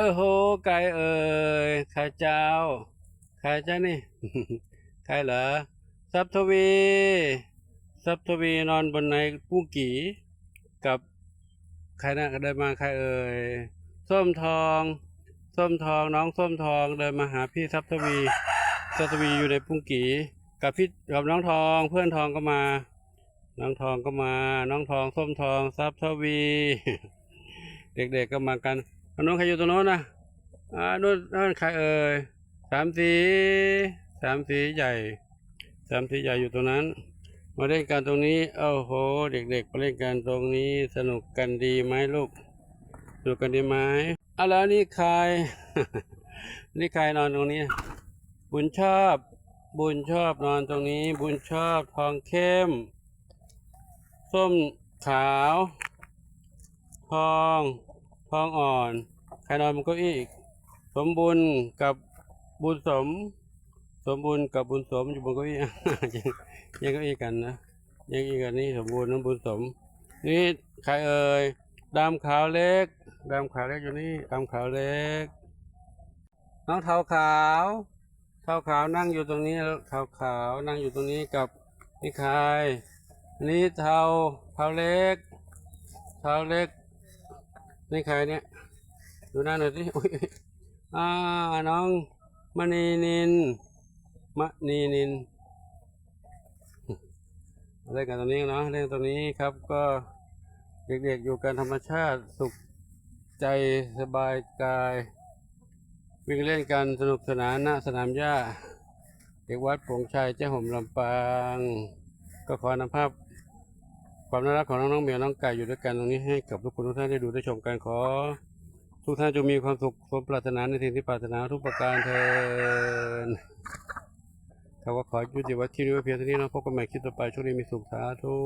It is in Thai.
เออโหไก่เอ่ยไข่เจ้าไข่เจ้านี่ใครเหรอซับทวีซับทวีนอนบนในกุ้งกี่กับใครนะเดินมาใครเอ่ยส้มทอง ส้มทองน้องส้มทองเดินมาหาพี่ซับทวีซับทวีอยู่ในปุ้งกี่กับพี่กับน้องทองเพื่อนทองก็มา น้องทองก็มา น้องทองส้มทองซับทวี เด็กๆก็มากัน ตรงโน้นใครอยู่ตรงโน้นนะอ่านู่นนั่นใครเอ่ยสามสีสามสีใหญ่สามสีใหญ่อยู่ตรงนั้น มาเล่นกันตรงนี้โอ้โห เด็กๆมาเล่นกันตรงนี้สนุกกันดีไหมลูกสนุกกันดีไหมอะแล้วนี่ใครนี่ใครนอนตรงนี้ บุญชอบ บุญชอบนอนตรงนี้ บุญชอบทองเข้ม ส้มขาว ทอง ทองอ่อนใครนอนบนเก้าอี้อีกสมบุญกับบุญสม สมบูรณ์กับบุญสมอยู่บนเก้าอี้ยังยังเก้าอี้กันนะยังอีกอันนี้สมบูรณ์น้ำบุญสม นี่ใครเอ่ยดำขาวเล็กดำขาวเล็กอยู่นี่ดำขาวเล็ก น้องเทาขาวเทาขาวนั่งอยู่ตรงนี้เทาขาวนั่งอยู่ตรงนี้กับนี่ใครนนี้เทาเทาเล็ก เทาเล็ก ในใครเนี่ยดูหน้าหน่อยสิอุ๊ยอ่าน้องมณีนินมะนีนินเล่นกันตรงนี้เนาะเล่นตรงนี้ครับก็เด็กๆอยู่กันธรรมชาติสุขใจสบายกาย วิ่งเล่นกันสนุกสนานณสนามหญ้า เด็กวัดโป่งชัยเจ้าห่มลำปาง ก็ขอนำภาพ ความน่ารักของน้องๆเมียน้องไก่อยู่ด้วยกันตรงนี้ให้กับทุกคนทุกท่านได้ดูได้ชมกันขอ ทุกท่านจงมีความสุขสมปรารถนาในสิ่งที่ปรารถนาทุกประการเทิดเขาก็ขอยุติวัตที่นี้เพียงเท่านี้นะพบกันใหม่คลิปต่อไปช่วงนี้มีสุขสาธุ